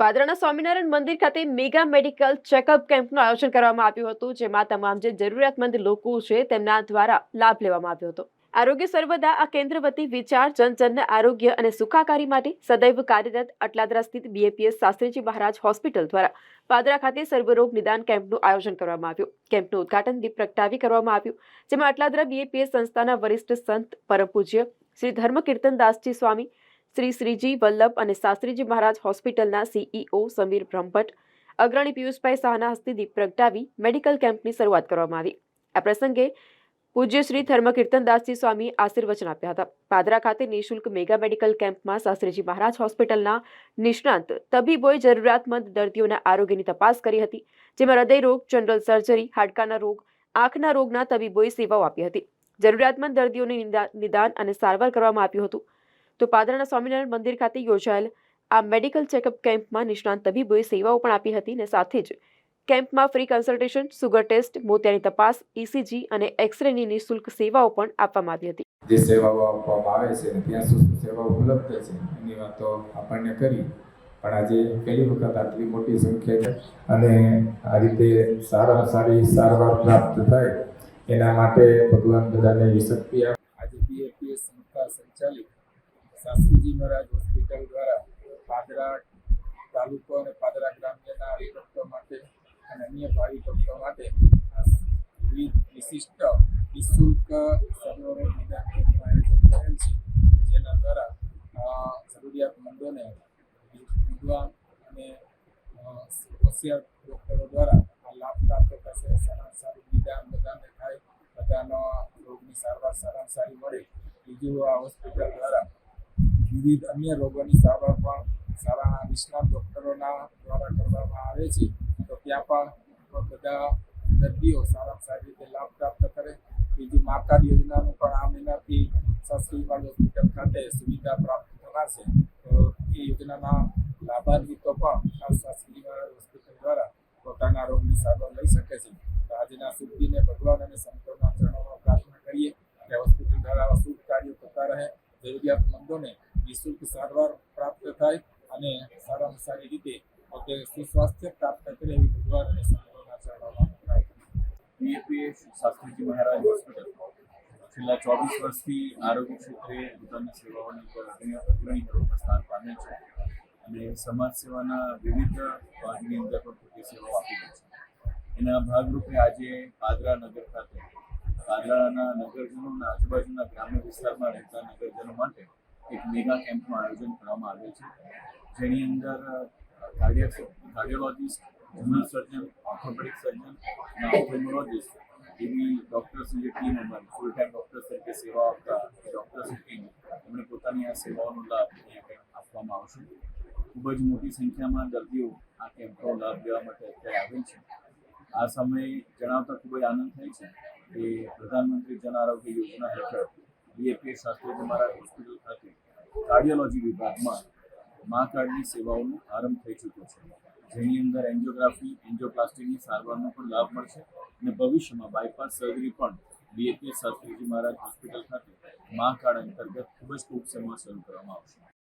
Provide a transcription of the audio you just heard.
પાદરાના સ્વામિનારાયણ મંદિર ખાતે mega medical checkup કેમ્પનું આયોજન કરવામાં આવ્યું હતું, જેમાં તમામ જે જરૂરિયાતમંદ લોકો છે તેમના દ્વારા લાભ લેવામાં આવ્યો હતો. આરોગ્ય સર્વદા આ કેન્દ્ર વતી વિચાર જનજનના આરોગ્ય અને સુખાકારી માટે સદૈવ કાર્યરત અટલાદરા સ્થિત બીએપીએસ શાસ્ત્રીજી મહારાજ હોસ્પિટલ દ્વારા પાદરા ખાતે સર્વરોગ નિદાન કેમ્પનું આયોજન કરવામાં આવ્યું. કેમ્પનું ઉદઘાટન દીપ પ્રગટાવી કરવામાં આવ્યું, જેમાં અટલાદરા બીએપીએસ સંસ્થાના વરિષ્ઠ સંત, પરમ પૂજ્ય શ્રી ધર્મ કીર્તનદાસજી સ્વામી શ્રી શ્રીજી વલ્લભ અને શાસ્ત્રીજી મહારાજ હોસ્પિટલના સીઈઓ સમીર બ્રહ્મભટ્ટ, અગ્રણી પિયુષભાઈ શાહના હસ્તે દીપ પ્રગટાવી મેડિકલ કેમ્પની શરૂઆત કરવામાં આવી. આ પ્રસંગે પૂજ્ય શ્રી ધર્મ કીર્તનદાસજી સ્વામી આશીર્વચન આપ્યા હતા. પાદરા ખાતે નિઃશુલ્ક મેગા મેડિકલ કેમ્પમાં શાસ્ત્રીજી મહારાજ હોસ્પિટલના નિષ્ણાંત તબીબોએ જરૂરિયાતમંદ દર્દીઓના આરોગ્યની તપાસ કરી હતી, જેમાં હૃદયરોગ જનરલ સર્જરી, હાડકાના રોગ, આંખના રોગના તબીબોએ સેવાઓ આપી હતી. જરૂરિયાતમંદ દર્દીઓને નિદાન અને સારવાર કરવામાં આવ્યું હતું. તો પાદરાના સ્વામિનારાયણ મંદિર ખાતે યોજાયેલ આ મેડિકલ ચેકઅપ કેમ્પમાં નિષ્ણાંત તબીબોએ સેવાઓ પણ આપી હતી અને સાથે જ કેમ્પમાં ફ્રી કન્સલ્ટેશન, સુગર ટેસ્ટ, મોતિયાની તપાસ ઇસીજી અને એક્સરેની નિઃશુલ્ક સેવાઓ પણ આપવામાં આવી હતી. જે સેવાઓ આપવામાં આવે છે ત્યાં શું સેવાઓ ઉપલબ્ધ છે, એની વાતો આપણને કરી. પણ આજે પહેલી વખત આટલી મોટી સંખ્યા અને આ રીતે સારા સારી સારવાર પ્રાપ્ત થાય, એના માટે ભગવાન બધાને શક્તિ આપે આજે બીએપીએસ સંસ્થા સંચાલિત શાસ્ત્રીજી મહારાજ હોસ્પિટલ દ્વારા પાદરા તાલુકો અને પાદરા ગ્રામ્યના હરિભક્તો માટે અને અન્ય ભાવિ ભક્તો માટે વિવિધ વિશિષ્ટ નિઃશુલ્ક સર્વરોગ નિદાન કેમ્પનું આયોજન કરેલ છે, જેના દ્વારા જરૂરિયાતમંદોને વિદ્વાન અને હોશિયાર ડૉક્ટરો દ્વારા આ લાભ પ્રાપ્ત થશે. સારા સારું નિદાન બધાને થાય, બધાનો રોગની સારવાર સારા સારી મળે. બીજું આ હોસ્પિટલ દ્વારા વિવિધ અન્ય રોગોની સારવાર પણ સારા નિષ્ણાત ડૉક્ટરોના દ્વારા કરવામાં આવે છે. તો ત્યાં પણ બધા દર્દીઓ સારા સારી રીતે લાભ પ્રાપ્ત કરે. બીજું મા યોજનાનું પણ આ મહિનાથી શાસ્ત્રીવાડ હોસ્પિટલ ખાતે સુવિધા પ્રાપ્ત થનાર છે તો એ યોજનાના લાભાન્વિતો પણ શાસ્ત્રીવાડ હોસ્પિટલ દ્વારા પોતાના રોગની સારવાર લઈ શકે છે. તો આજના સુધીને ભગવાન અને સંતોના ચરણોમાં પ્રાર્થના કરીએ. કે હોસ્પિટલ દ્વારા અશુભ શુભ કાર્યો થતા રહે. જરૂરિયાતમંદોને નિઃશુલ્ક સારવાર પ્રાપ્ત થાય અને સારામાં સારી રીતે પોતે સુસ્વાસ્થ્ય પ્રાપ્ત કરે એવી ભગવાન અને સંતોના ચરણોમાં પ્રાર્થના શાસ્ત્રીજી મહારાજ હોસ્પિટલ. છેલ્લા ચોવીસ વર્ષથી આરોગ્ય ક્ષેત્રે પોતાની સેવાઓની ઉપર અગ્રણી સ્થાન પામે છે અને સમાજ સેવાના વિવિધ ભાગની અંદર પણ પોતે સેવાઓ આપી રહી છે. એના ભાગરૂપે આજે પાદરા નગર ખાતે પાદરાના નગરજનોના આજુબાજુના ગ્રામ્ય વિસ્તારમાં રહેતા નગરજનો માટે એક મેગા કેમ્પનું આયોજન કરવામાં આવ્યું છે. જેની અંદર cardiac, cardiologist general surgeon, orthopaedic surgeon અને ઓથોમોલોજીસ્ટ એવી ડૉક્ટર્સની જે ટીમ અમારી ફૂલ ટાઈમ ડૉક્ટર્સ તરીકે સેવા આપતા ડૉક્ટર્સની ટીમ એમણે પોતાની આ સેવાઓનો લાભ અહીંયા આપવામાં આવશે. ખૂબ જ મોટી સંખ્યામાં દર્દીઓ આ કેમ્પનો લાભ લેવા માટે અત્યારે આવે છે. આ સમયે જણાવતા ખૂબ જ આનંદ થાય છે કે પ્રધાનમંત્રી જન આરોગ્ય યોજના હેઠળ બીએપીએસ શાસ્ત્રી તમારા હોસ્પિટલ ખાતે કાર્ડિયોલોજી વિભાગમાં મા કાર્ડની સેવાઓનો આરંભ થઈ ચૂક્યો છે. જેની અંદર એન્જિયોગ્રાફી, એન્જિયોપ્લાસ્ટીની સારવારનો પણ લાભ મળશે અને ભવિષ્યમાં બાયપાસ સર્જરી પણ બીએપીએસ શાસ્ત્રીજી મહારાજ હોસ્પિટલ ખાતે મા કાર્ડ અંતર્ગત ખૂબ જ ટૂંક સમયમાં શરૂ કરવામાં આવશે.